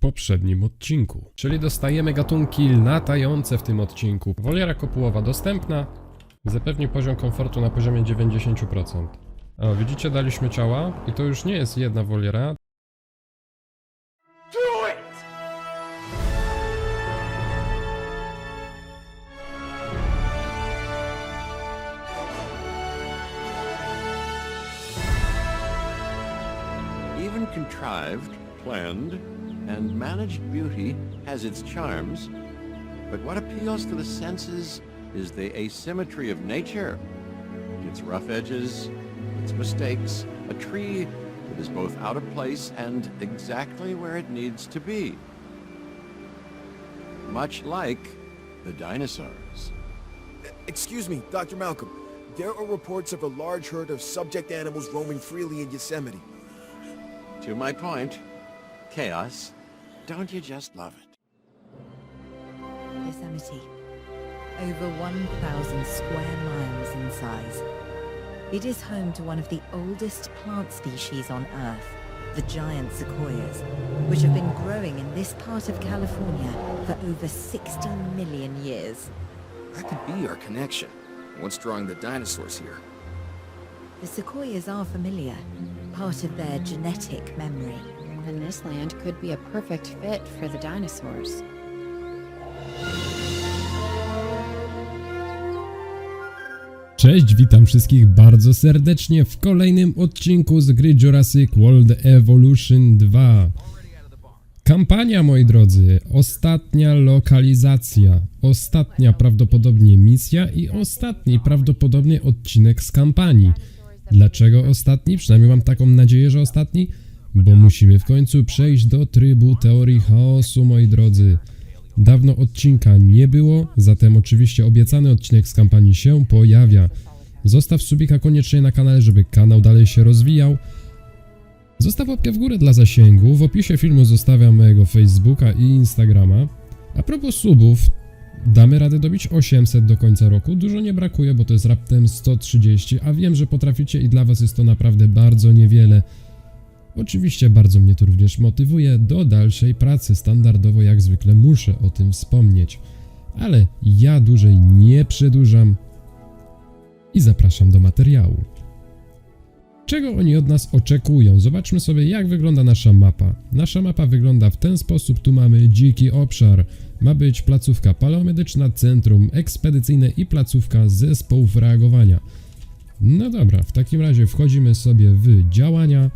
poprzednim odcinku. Czyli dostajemy gatunki latające w tym odcinku. Woliera kopułowa dostępna. Zapewni poziom komfortu na poziomie 90%. O, widzicie, daliśmy ciała i to już nie jest jedna woliera, Even contrived, planned, and managed beauty has its charms, but what appeals to the senses is the asymmetry of nature. Its rough edges, its mistakes, a tree that is both out of place and exactly where it needs to be. Much like the dinosaurs. Excuse me, Dr. Malcolm. There are reports of a large herd of subject animals roaming freely in Yosemite. To my point, chaos, don't you just love it? Yosemite. Over 1,000 square miles in size. It is home to one of the oldest plant species on Earth, the giant sequoias, which have been growing in this part of California for over 60 million years. That could be our connection. What's drawing the dinosaurs here? The sequoias are familiar, part of their genetic memory. And this land could be a perfect fit for the dinosaurs. Cześć, witam wszystkich bardzo serdecznie w kolejnym odcinku z gry Jurassic World Evolution 2. Kampania, moi drodzy, ostatnia lokalizacja, ostatnia prawdopodobnie misja i ostatni prawdopodobnie odcinek z kampanii. Dlaczego ostatni? Przynajmniej mam taką nadzieję, że ostatni, bo musimy w końcu przejść do trybu teorii chaosu, moi drodzy. Dawno odcinka nie było, zatem oczywiście obiecany odcinek z kampanii się pojawia. Zostaw subika koniecznie na kanale, żeby kanał dalej się rozwijał. Zostaw łapkę w górę dla zasięgu. W opisie filmu zostawiam mojego Facebooka i Instagrama. A propos subów, damy radę dobić 800 do końca roku. Dużo nie brakuje, bo to jest raptem 130, a wiem, że potraficie i dla was jest to naprawdę bardzo niewiele. Oczywiście bardzo mnie to również motywuje do dalszej pracy. Standardowo, jak zwykle, muszę o tym wspomnieć. Ale ja dłużej nie przedłużam i zapraszam do materiału. Czego oni od nas oczekują? Zobaczmy sobie, jak wygląda nasza mapa. Nasza mapa wygląda w ten sposób. Tu mamy dziki obszar. Ma być placówka paleomedyczna, centrum ekspedycyjne i placówka zespołów reagowania. No dobra, w takim razie wchodzimy sobie w działania.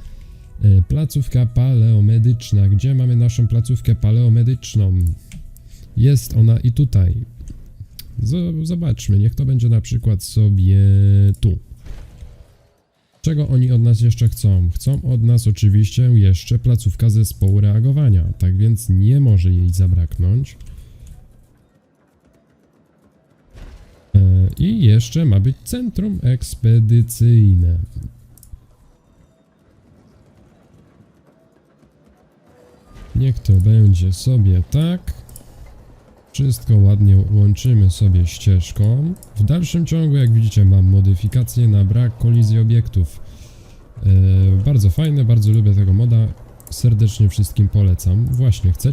E, Placówka paleomedyczna. Gdzie mamy naszą placówkę paleomedyczną? Jest ona i tutaj. Zobaczmy, niech to będzie na przykład sobie tu. Czego oni od nas jeszcze chcą? Chcą od nas oczywiście jeszcze placówka zespołu reagowania, tak więc nie może jej zabraknąć. E, I jeszcze ma być centrum ekspedycyjne. Niech to będzie sobie tak. Wszystko ładnie łączymy sobie ścieżką. W dalszym ciągu, jak widzicie, mam modyfikacje na brak kolizji obiektów. E, bardzo fajne, bardzo lubię tego moda. Serdecznie wszystkim polecam. Właśnie, chcę. e,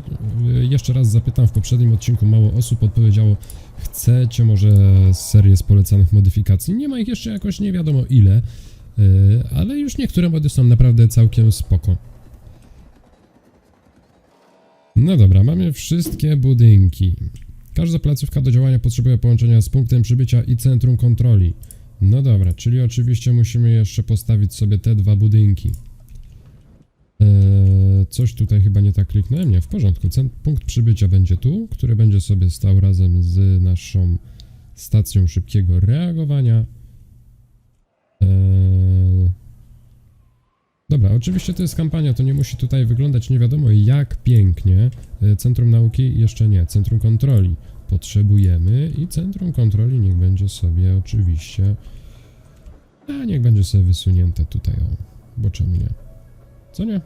Jeszcze raz zapytam, w poprzednim odcinku mało osób odpowiedziało, chcecie może serię z polecanych modyfikacji. Nie ma ich jeszcze jakoś nie wiadomo ile, e, ale już niektóre mody są naprawdę całkiem spoko. No dobra, mamy wszystkie budynki. Każda placówka do działania potrzebuje połączenia z punktem przybycia i centrum kontroli. No dobra, czyli oczywiście musimy jeszcze postawić sobie te dwa budynki. Eee, coś tutaj chyba nie tak kliknąłem. Nie, w porządku. Cent- punkt przybycia będzie tu, który będzie sobie stał razem z naszą stacją szybkiego reagowania. Eee, Dobra, oczywiście to jest kampania, to nie musi tutaj wyglądać nie wiadomo jak pięknie. E, Centrum nauki jeszcze nie, centrum kontroli potrzebujemy i centrum kontroli niech będzie sobie oczywiście. A niech będzie sobie wysunięte tutaj, o, bo czemu nie? Co nie?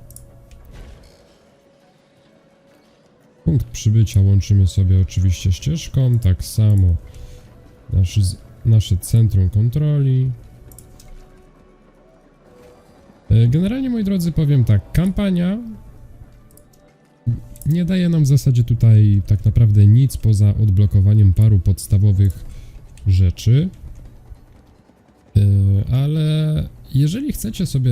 Punkt przybycia łączymy sobie oczywiście ścieżką, tak samo nasz, nasze centrum kontroli. E, Generalnie, moi drodzy, powiem tak, kampania nie daje nam w zasadzie tutaj tak naprawdę nic poza odblokowaniem paru podstawowych rzeczy. Yy, ale jeżeli chcecie sobie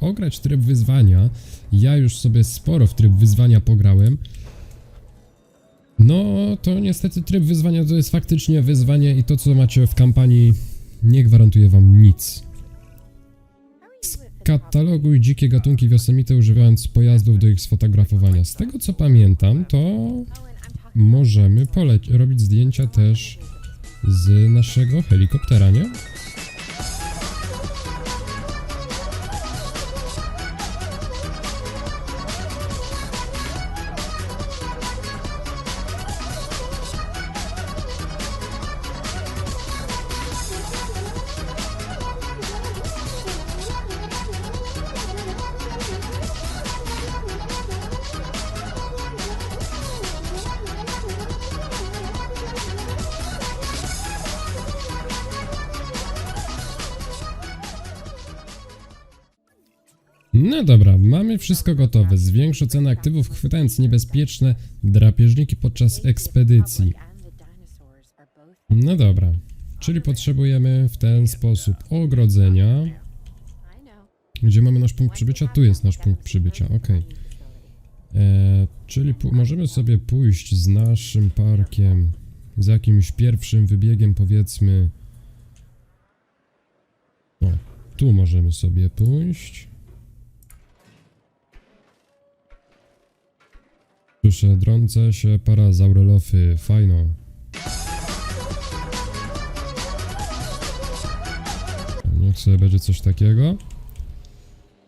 ograć tryb wyzwania, ja już sobie sporo w tryb wyzwania pograłem, no to niestety tryb wyzwania to jest faktycznie wyzwanie i to co macie w kampanii nie gwarantuje wam nic. Skataloguj dzikie gatunki wiosemite używając pojazdów do ich sfotografowania. Z tego co pamiętam, to możemy poleć robić zdjęcia też z naszego helikoptera, nie? Wszystko gotowe. Zwiększ ocenę aktywów, chwytając niebezpieczne drapieżniki podczas ekspedycji. No dobra, czyli potrzebujemy w ten sposób ogrodzenia. Gdzie mamy nasz punkt przybycia? Tu jest nasz punkt przybycia, ok. E, czyli możemy sobie pójść z naszym parkiem, z jakimś pierwszym wybiegiem, powiedzmy. O, tu możemy sobie pójść. Słyszę drące się parazaurelofy, fajno. Niech sobie będzie coś takiego.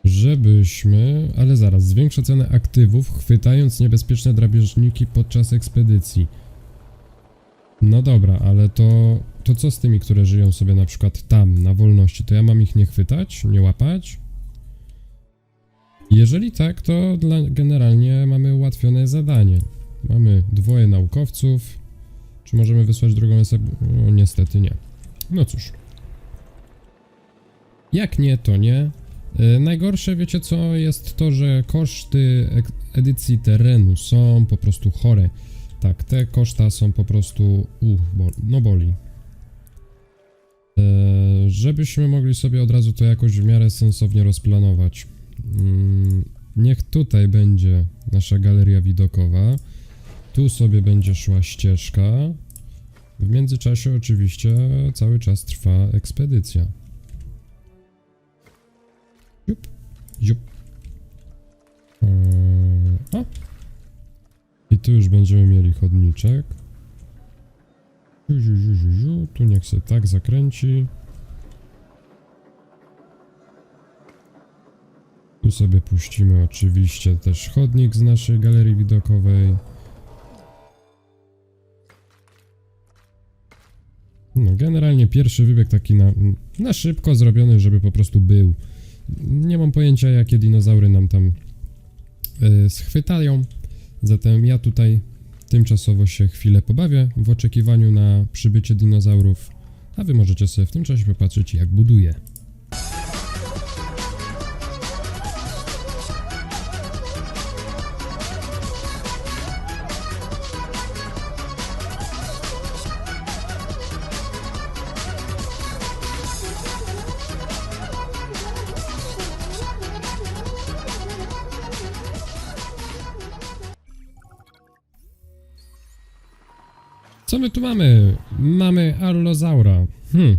Żebyśmy... Ale zaraz, zwiększa cenę aktywów, chwytając niebezpieczne drapieżniki podczas ekspedycji. No dobra, ale to... To co z tymi, które żyją sobie na przykład tam, na wolności? To ja mam ich nie chwytać? Nie łapać? Jeżeli tak, to dla, generalnie mamy ułatwione zadanie. Mamy dwoje naukowców. Czy możemy wysłać drugą osobę? No, niestety nie. No cóż. Jak nie, to nie. E, najgorsze, wiecie co, jest to, że koszty edycji terenu są po prostu chore. Tak, te koszta są po prostu... U, bol, no boli. E, żebyśmy mogli sobie od razu to jakoś w miarę sensownie rozplanować. Mm, Niech tutaj będzie nasza galeria widokowa. Tu sobie będzie szła ścieżka. W międzyczasie oczywiście cały czas trwa ekspedycja. Jup, jup. Eee! I tu już będziemy mieli chodniczek. Ziu, ziu, ziu, ziu, ziu. Tu niech się tak zakręci. Tu sobie puścimy oczywiście też chodnik z naszej galerii widokowej. No, generalnie pierwszy wybieg taki na, na szybko zrobiony, żeby po prostu był. Nie mam pojęcia, jakie dinozaury nam tam y, schwytają. Zatem ja tutaj tymczasowo się chwilę pobawię w oczekiwaniu na przybycie dinozaurów, a wy możecie sobie w tym czasie popatrzeć, jak buduję. My tu mamy? Mamy Allozaura. Hmm.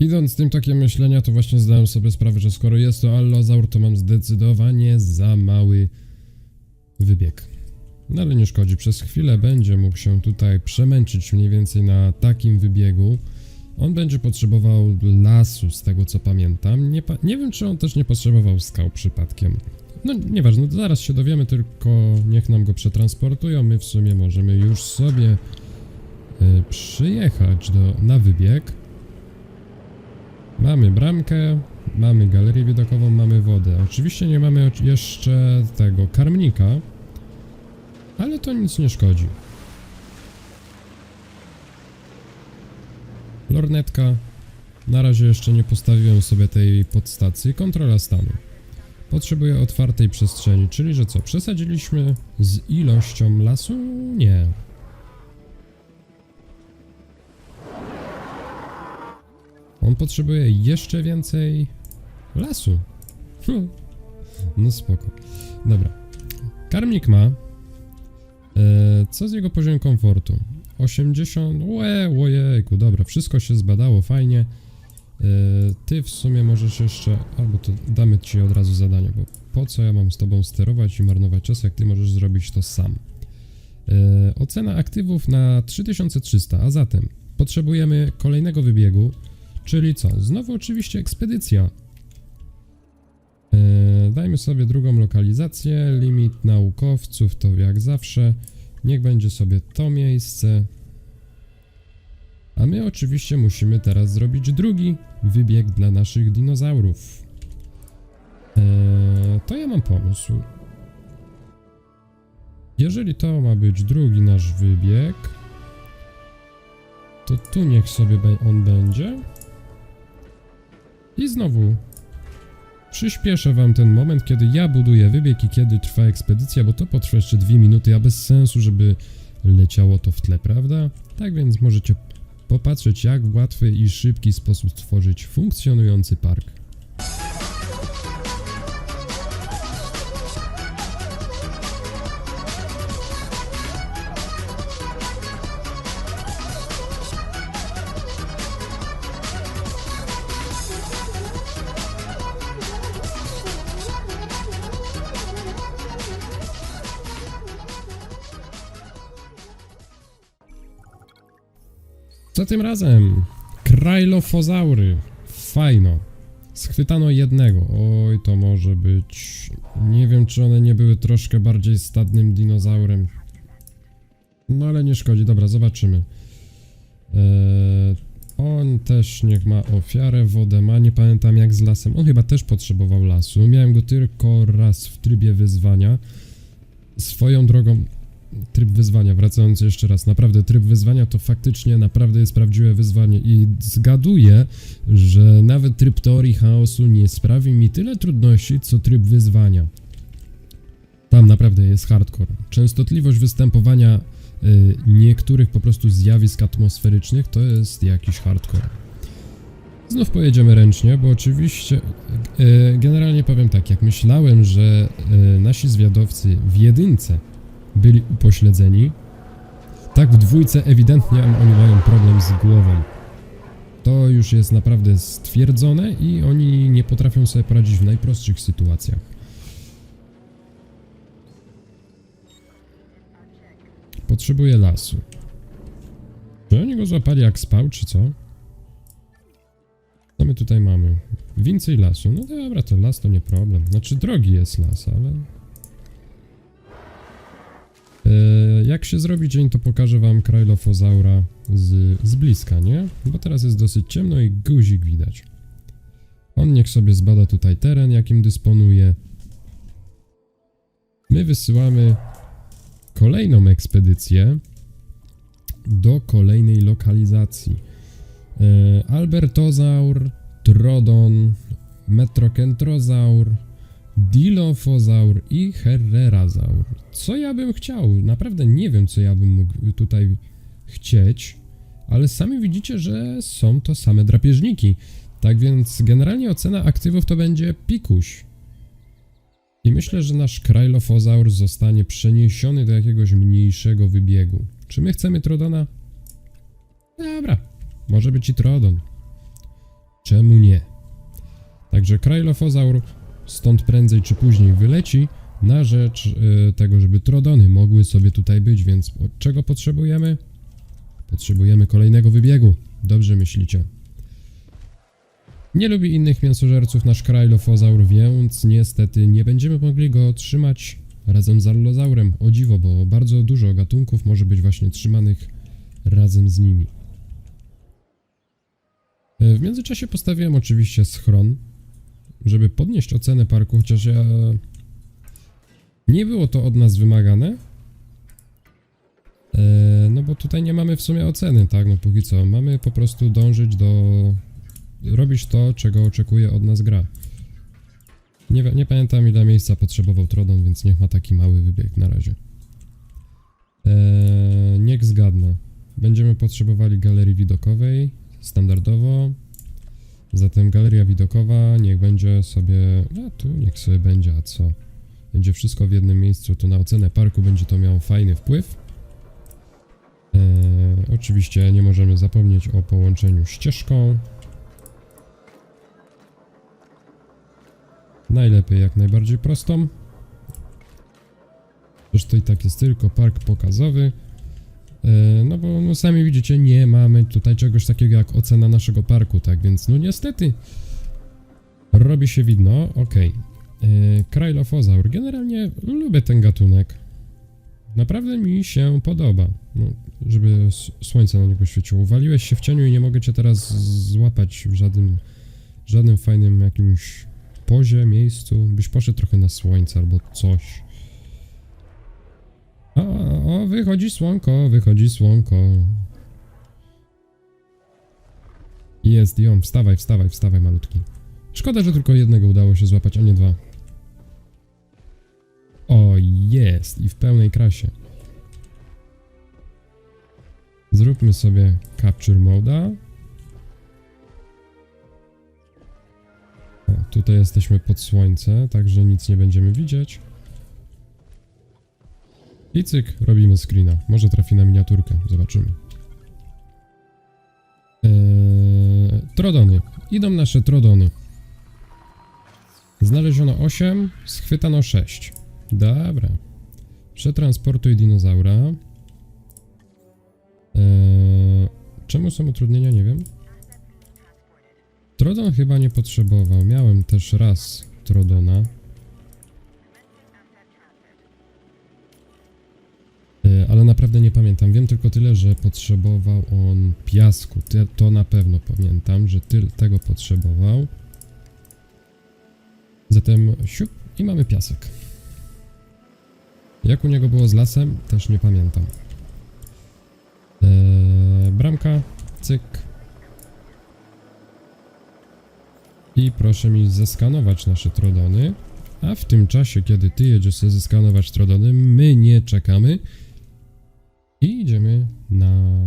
Idąc z tym tokiem myślenia, to właśnie zdałem sobie sprawę, że skoro jest to Allozaur, to mam zdecydowanie za mały wybieg. No ale nie szkodzi, przez chwilę będzie mógł się tutaj przemęczyć mniej więcej na takim wybiegu. On będzie potrzebował lasu, z tego co pamiętam. Nie, pa- nie wiem, czy on też nie potrzebował skał przypadkiem. No nieważne, zaraz się dowiemy, tylko niech nam go przetransportują. My w sumie możemy już sobie y, przyjechać do, na wybieg. Mamy bramkę, mamy galerię widokową, mamy wodę. Oczywiście nie mamy jeszcze tego karmnika, ale to nic nie szkodzi. Lornetka. Na razie jeszcze nie postawiłem sobie tej podstacji. Kontrola stanu. Potrzebuję otwartej przestrzeni, czyli że co, przesadziliśmy z ilością lasu? Nie. On potrzebuje jeszcze więcej lasu. Hm. No spoko. Dobra. Karmik ma. E, co z jego poziomem komfortu? 80. Łe, ojejku, dobra, wszystko się zbadało fajnie. E, ty w sumie możesz jeszcze. Albo to damy ci od razu zadanie, bo po co ja mam z tobą sterować i marnować czas, jak ty możesz zrobić to sam. E, ocena aktywów na 3300, a zatem potrzebujemy kolejnego wybiegu, czyli co? Znowu oczywiście ekspedycja. E, dajmy sobie drugą lokalizację, limit naukowców to jak zawsze. Niech będzie sobie to miejsce. A my oczywiście musimy teraz zrobić drugi wybieg dla naszych dinozaurów. E, to ja mam pomysł. Jeżeli to ma być drugi nasz wybieg, to tu niech sobie on będzie. I znowu przyspieszę wam ten moment, kiedy ja buduję wybieg i kiedy trwa ekspedycja, bo to potrwa jeszcze dwie minuty, a bez sensu, żeby leciało to w tle, prawda? Tak więc możecie popatrzeć, jak w łatwy i szybki sposób stworzyć funkcjonujący park. Co tym razem? Krajlofozaury. Fajno. Schwytano jednego. Oj, to może być. Nie wiem, czy one nie były troszkę bardziej stadnym dinozaurem. No ale nie szkodzi, dobra, zobaczymy. Eee, on też niech ma ofiarę, wodę ma, nie pamiętam jak z lasem. On chyba też potrzebował lasu. Miałem go tylko raz w trybie wyzwania. Swoją drogą, tryb wyzwania, wracając jeszcze raz, naprawdę tryb wyzwania to faktycznie naprawdę jest prawdziwe wyzwanie i zgaduję, że nawet tryb teorii chaosu nie sprawi mi tyle trudności, co tryb wyzwania. Tam naprawdę jest hardcore. Częstotliwość występowania y, niektórych po prostu zjawisk atmosferycznych to jest jakiś hardcore. Znów pojedziemy ręcznie, bo oczywiście y, generalnie powiem tak, jak myślałem, że y, nasi zwiadowcy w jedynce byli upośledzeni. Tak, w dwójce ewidentnie oni mają problem z głową. To już jest naprawdę stwierdzone i oni nie potrafią sobie poradzić w najprostszych sytuacjach. Potrzebuję lasu. Czy oni go złapali jak spał, czy co? Co my tutaj mamy? Więcej lasu. No dobra, to las to nie problem. Znaczy drogi jest las, ale... Jak się zrobi dzień, to pokażę wam Krajlofozaura z, z bliska, nie? Bo teraz jest dosyć ciemno i guzik widać. On niech sobie zbada tutaj teren, jakim dysponuje. My wysyłamy kolejną ekspedycję do kolejnej lokalizacji. E, Albertozaur, Trodon, Metrokentrozaur, Dilophosaur i Herrerazaur. Co ja bym chciał? Naprawdę nie wiem, co ja bym mógł tutaj chcieć, ale sami widzicie, że są to same drapieżniki. Tak więc generalnie ocena aktywów to będzie pikuś. I myślę, że nasz Krylophosaur zostanie przeniesiony do jakiegoś mniejszego wybiegu. Czy my chcemy Trodona? Dobra, może być i Trodon. Czemu nie? Także Krylophosaur stąd prędzej czy później wyleci na rzecz y, tego, żeby Trodony mogły sobie tutaj być, więc od czego potrzebujemy? Potrzebujemy kolejnego wybiegu. Dobrze myślicie. Nie lubi innych mięsożerców nasz Krylophosaur, więc niestety nie będziemy mogli go trzymać razem z Allozaurem. O dziwo, bo bardzo dużo gatunków może być właśnie trzymanych razem z nimi. E, W międzyczasie postawiłem oczywiście schron, żeby podnieść ocenę parku, chociaż ja... Nie było to od nas wymagane. E, no bo tutaj nie mamy w sumie oceny, tak? No póki co. Mamy po prostu dążyć do... Robić to, czego oczekuje od nas gra. Nie, nie pamiętam ile miejsca potrzebował Trodon, więc niech ma taki mały wybieg na razie. Eee, niech zgadnę. Będziemy potrzebowali galerii widokowej, standardowo. Zatem galeria widokowa niech będzie sobie... A tu niech sobie będzie, a co? Będzie wszystko w jednym miejscu, to na ocenę parku będzie to miało fajny wpływ. Eee, oczywiście nie możemy zapomnieć o połączeniu ścieżką. Najlepiej jak najbardziej prostą. Zresztą i tak jest tylko park pokazowy. E, No bo no sami widzicie, nie mamy tutaj czegoś takiego jak ocena naszego parku, tak więc no niestety robi się widno, okej. Okay. Krajlofozaur, generalnie lubię ten gatunek. Naprawdę mi się podoba, no, żeby słońce na niego świeciło. Waliłeś się w cieniu i nie mogę cię teraz złapać w żadnym, żadnym fajnym jakimś pozie, miejscu. Byś poszedł trochę na słońce albo coś. O, o, wychodzi słonko, wychodzi słonko. Jest, ją, wstawaj, wstawaj, wstawaj, malutki. Szkoda, że tylko jednego udało się złapać, a nie dwa. O, jest, i w pełnej krasie. Zróbmy sobie Capture Moda. O, tutaj jesteśmy pod słońce, także nic nie będziemy widzieć. I cyk, robimy screena. Może trafi na miniaturkę, zobaczymy. Eee, trodony. Idą nasze trodony. Znaleziono 8, schwytano 6. Dobra. Przetransportuj dinozaura. Eee, czemu są utrudnienia? Nie wiem. Trodon chyba nie potrzebował. Miałem też raz Trodona. Ale naprawdę nie pamiętam. Wiem tylko tyle, że potrzebował on piasku. To na pewno pamiętam, że tego potrzebował. Zatem siup i mamy piasek. Jak u niego było z lasem, też nie pamiętam. Eee, bramka, cyk. I proszę mi zeskanować nasze trodony. A w tym czasie, kiedy ty jedziesz zeskanować trodony, my nie czekamy. I idziemy na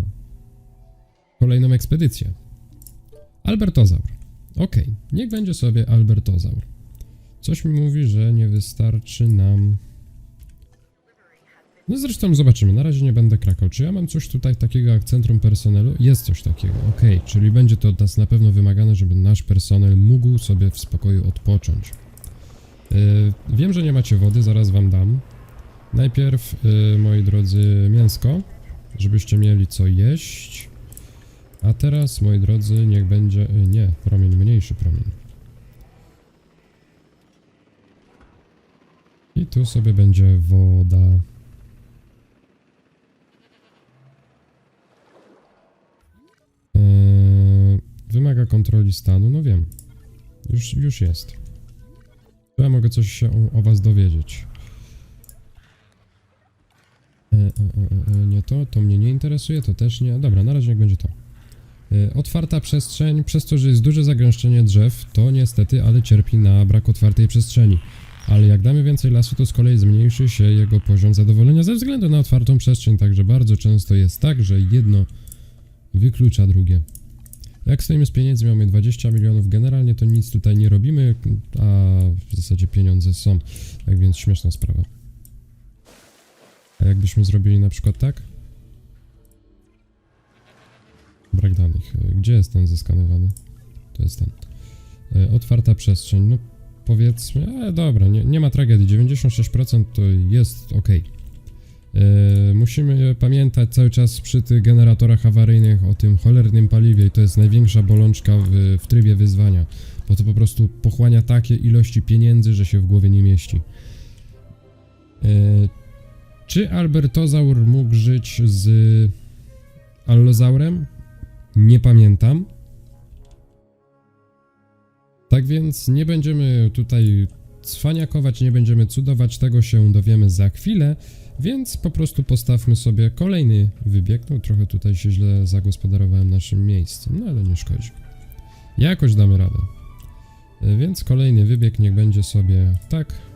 kolejną ekspedycję. Albertozaur. Okej, niech będzie sobie Albertozaur. Coś mi mówi, że nie wystarczy nam. No zresztą zobaczymy. Na razie nie będę krakał. Czy ja mam coś tutaj takiego jak centrum personelu? Jest coś takiego. Okej, czyli będzie to od nas na pewno wymagane, żeby nasz personel mógł sobie w spokoju odpocząć. Yy, wiem, że nie macie wody, zaraz wam dam. Najpierw, y, moi drodzy, mięsko, żebyście mieli co jeść. A teraz, moi drodzy, niech będzie. y, Nie, promień, mniejszy promień. I tu sobie będzie woda. Eee, wymaga kontroli stanu, no wiem. Już, już jest. Ja mogę coś się o, o was dowiedzieć. E, e, e, nie to, to mnie nie interesuje, to też nie. Dobra, na razie niech będzie to. E, Otwarta przestrzeń, przez to, że jest duże zagęszczenie drzew, to niestety, ale cierpi na brak otwartej przestrzeni. Ale jak damy więcej lasu, to z kolei zmniejszy się jego poziom zadowolenia ze względu na otwartą przestrzeń, także bardzo często jest tak, że jedno wyklucza drugie. Jak stoimy z pieniędzmi, mamy 20 milionów, generalnie to nic tutaj nie robimy, a w zasadzie pieniądze są, tak więc śmieszna sprawa. A jakbyśmy zrobili na przykład tak? Brak danych. E, Gdzie jest ten zeskanowany? To jest ten. E, Otwarta przestrzeń. No powiedzmy, ale dobra, nie, nie ma tragedii. 96% to jest ok. E, musimy pamiętać cały czas przy tych generatorach awaryjnych o tym cholernym paliwie i to jest największa bolączka w, w trybie wyzwania, bo to po prostu pochłania takie ilości pieniędzy, że się w głowie nie mieści. Czy Albertozaur mógł żyć z Allozaurem? Nie pamiętam. Tak więc nie będziemy tutaj cwaniakować, nie będziemy cudować, tego się dowiemy za chwilę, więc po prostu postawmy sobie kolejny wybieg. No trochę tutaj się źle zagospodarowałem naszym miejscem, no ale nie szkodzi. Jakoś damy radę. Więc kolejny wybieg niech będzie sobie tak.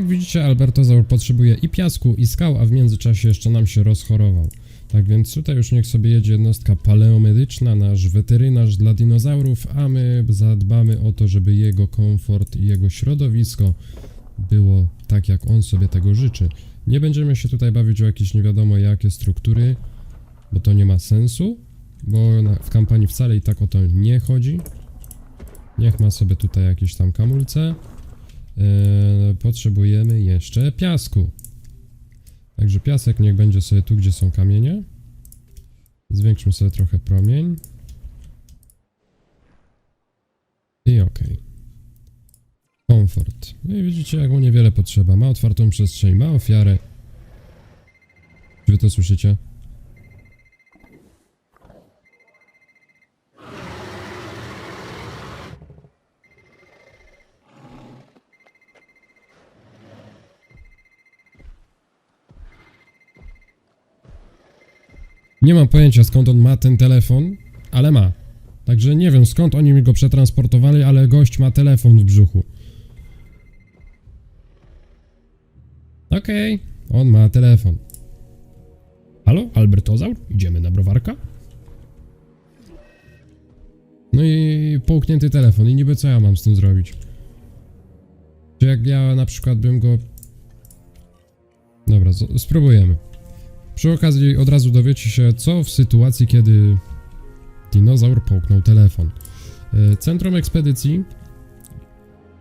Jak widzicie, Albertozaur potrzebuje i piasku, i skał, a w międzyczasie jeszcze nam się rozchorował. Tak więc tutaj już niech sobie jedzie jednostka paleomedyczna, nasz weterynarz dla dinozaurów, a my zadbamy o to, żeby jego komfort i jego środowisko było tak, jak on sobie tego życzy. Nie będziemy się tutaj bawić o jakieś nie wiadomo jakie struktury, bo to nie ma sensu, bo w kampanii wcale i tak o to nie chodzi. Niech ma sobie tutaj jakieś tam kamulce. Eee, potrzebujemy jeszcze piasku. Także piasek niech będzie sobie tu, gdzie są kamienie. Zwiększmy sobie trochę promień. I ok. Komfort. No i widzicie, jak mu niewiele potrzeba. Ma otwartą przestrzeń, ma ofiarę. Czy wy to słyszycie? Nie mam pojęcia skąd on ma ten telefon, ale ma. Także nie wiem skąd oni mi go przetransportowali, ale gość ma telefon w brzuchu. Okej, on ma telefon. Halo, Albertozaur? Idziemy na browarka? No i połknięty telefon i niby co ja mam z tym zrobić? Czy jak ja na przykład bym go... Dobra, spróbujemy. Przy okazji od razu dowiecie się, co w sytuacji, kiedy dinozaur połknął telefon. E, Centrum ekspedycji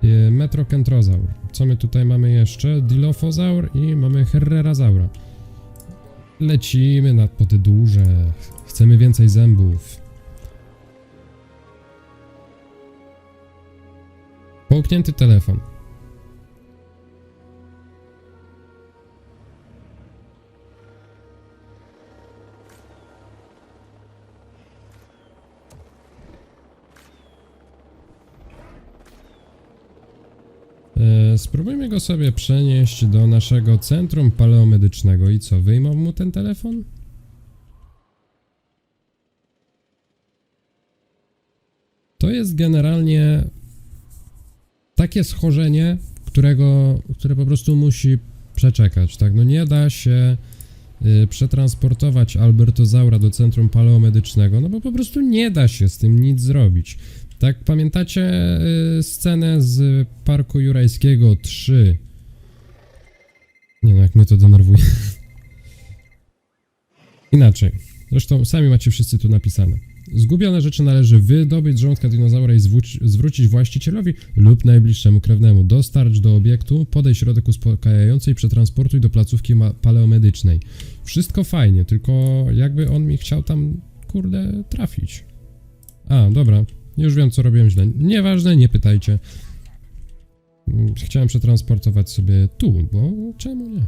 e, Metrokentrozaur. Co my tutaj mamy jeszcze? Dilophosaur i mamy Herrerazaura. Lecimy na, po te duże. Chcemy więcej zębów. Połknięty telefon. Go sobie przenieść do naszego centrum paleomedycznego i co, wyjmą mu ten telefon? To jest generalnie takie schorzenie, którego, które po prostu musi przeczekać, tak? No nie da się y, przetransportować Albertozaura do centrum paleomedycznego, no bo po prostu nie da się z tym nic zrobić. Tak, pamiętacie y, scenę z Parku Jurajskiego 3? Nie no, jak mnie to denerwuje. Inaczej. Zresztą sami macie wszyscy tu napisane. Zgubione rzeczy należy wydobyć z żołądka dinozaura i zwrócić właścicielowi lub najbliższemu krewnemu. Dostarcz do obiektu, podaj środek uspokajający i przetransportuj do placówki paleomedycznej. Wszystko fajnie, tylko jakby on mi chciał tam, kurde, trafić. A, dobra. Już wiem, co robiłem źle. Nieważne, nie pytajcie. Chciałem przetransportować sobie tu, bo czemu nie?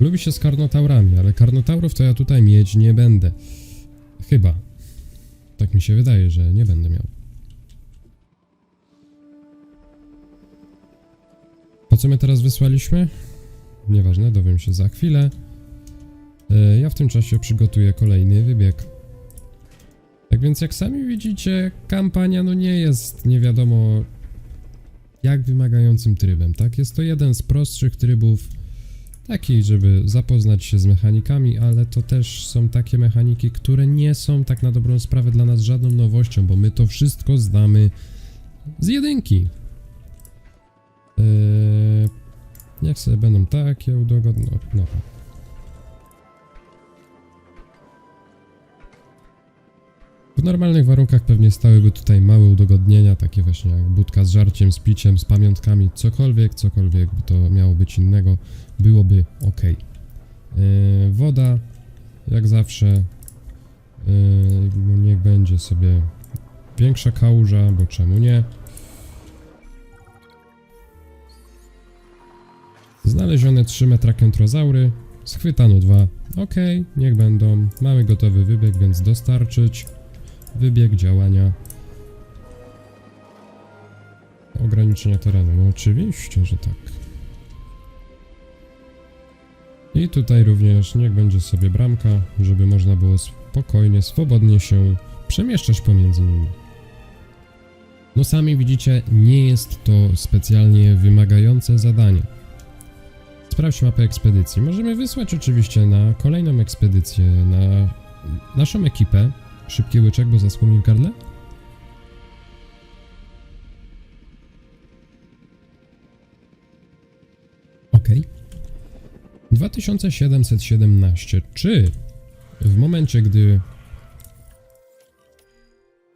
Lubi się z karnotaurami, ale karnotaurów to ja tutaj mieć nie będę. Chyba. Tak mi się wydaje, że nie będę miał. Po co my teraz wysłaliśmy? Nieważne, dowiem się za chwilę. E, Ja w tym czasie przygotuję kolejny wybieg. Tak więc jak sami widzicie, kampania no nie jest nie wiadomo jak wymagającym trybem, tak? Jest to jeden z prostszych trybów, taki, żeby zapoznać się z mechanikami, ale to też są takie mechaniki, które nie są tak na dobrą sprawę dla nas żadną nowością, bo my to wszystko znamy z jedynki. Eee, niech sobie będą takie udogodnione. No, W normalnych warunkach pewnie stałyby tutaj małe udogodnienia, takie właśnie jak budka z żarciem, z piciem, z pamiątkami, cokolwiek, cokolwiek by to miało być innego, byłoby ok. Yy, e, woda, jak zawsze, yy, niech będzie sobie większa kałuża, bo czemu nie? Znalezione 3 metra kentrozaury, schwytano 2. Ok, niech będą. Mamy gotowy wybieg, więc dostarczyć. Wybieg działania. Ograniczenia terenu. No oczywiście, że tak. I tutaj również niech będzie sobie bramka, żeby można było spokojnie, swobodnie się przemieszczać pomiędzy nimi. No sami widzicie, nie jest to specjalnie wymagające zadanie. Sprawdź mapę ekspedycji. Możemy wysłać oczywiście na kolejną ekspedycję, na naszą ekipę. Szybki łyczek, bo zaschło mi w gardle. Okej. 2717. Czy w momencie, gdy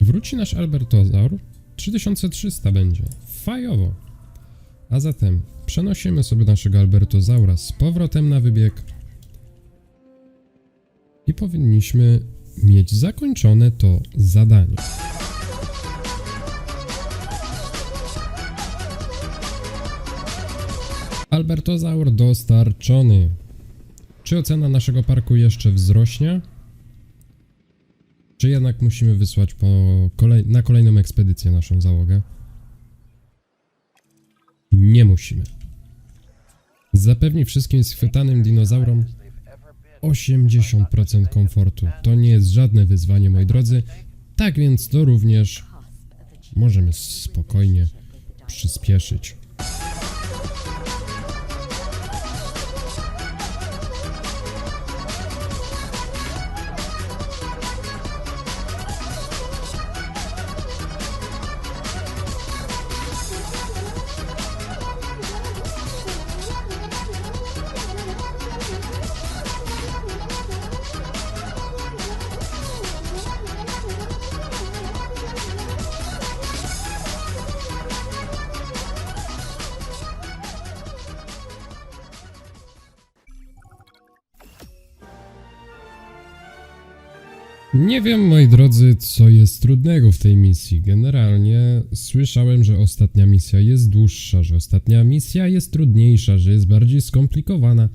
wróci nasz Albertozaur, 3300 będzie. Fajowo. A zatem przenosimy sobie naszego Albertozaura z powrotem na wybieg i powinniśmy mieć zakończone to zadanie. Albertozaur dostarczony. Czy ocena naszego parku jeszcze wzrośnie? Czy jednak musimy wysłać po kolej na kolejną ekspedycję naszą załogę? Nie musimy. Zapewni wszystkim schwytanym dinozaurom 80% komfortu. To nie jest żadne wyzwanie, moi drodzy. Tak więc to również możemy spokojnie przyspieszyć. Nie wiem, moi drodzy, co jest trudnego w tej misji. Generalnie słyszałem, że ostatnia misja jest dłuższa, że ostatnia misja jest trudniejsza, że jest bardziej skomplikowana.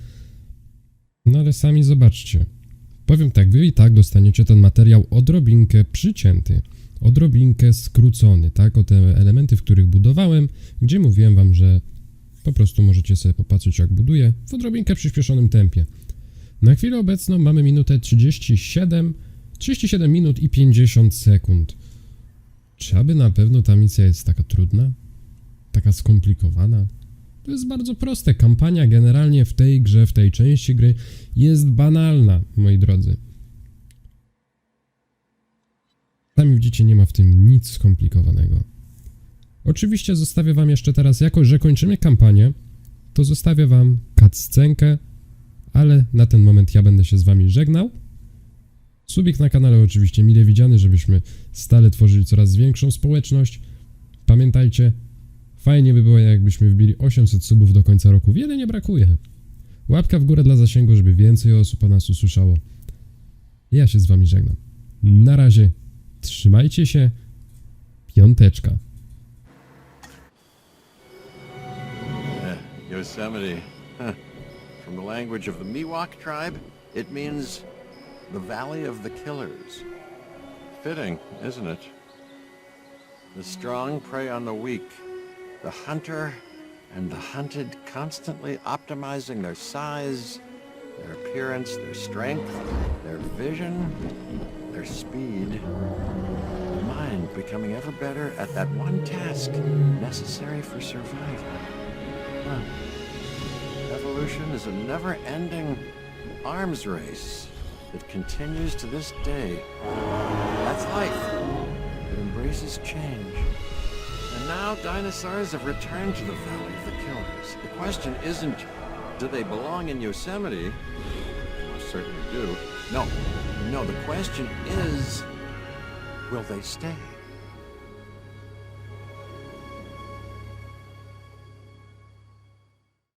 No ale sami zobaczcie. Powiem tak, wy i tak dostaniecie ten materiał odrobinkę przycięty, odrobinkę skrócony, tak? O te elementy, w których budowałem, gdzie mówiłem wam, że po prostu możecie sobie popatrzeć, jak buduję w odrobinkę przyspieszonym tempie. Na chwilę obecną mamy minutę 37, 37 minut i 50 sekund. Czy aby na pewno ta misja jest taka trudna? Taka skomplikowana? To jest bardzo proste. Kampania generalnie w tej grze, w tej części gry jest banalna, moi drodzy. Sami widzicie, nie ma w tym nic skomplikowanego. Oczywiście zostawię wam jeszcze teraz, jako że kończymy kampanię, to zostawię wam cutscenkę, ale na ten moment ja będę się z wami żegnał. Subik na kanale oczywiście mile widziany, żebyśmy stale tworzyli coraz większą społeczność. Pamiętajcie, fajnie by było jakbyśmy wbili 800 subów do końca roku. Wiele nie brakuje. Łapka w górę dla zasięgu, żeby więcej osób o nas usłyszało. Ja się z wami żegnam. Na razie. Trzymajcie się. Piąteczka. Yosemite. From the language of the Miwok tribe, it means the Valley of the Killers. Fitting, isn't it? The strong prey on the weak, the hunter and the hunted constantly optimizing their size, their appearance, their strength, their vision, their speed. The mind becoming ever better at that one task necessary for survival. Huh. Evolution is a never-ending arms race that continues to this day. That's life. It embraces change. And now dinosaurs have returned to the Valley of the Killers. The question isn't, do they belong in Yosemite? Most certainly do. No, no, the question is, will they stay?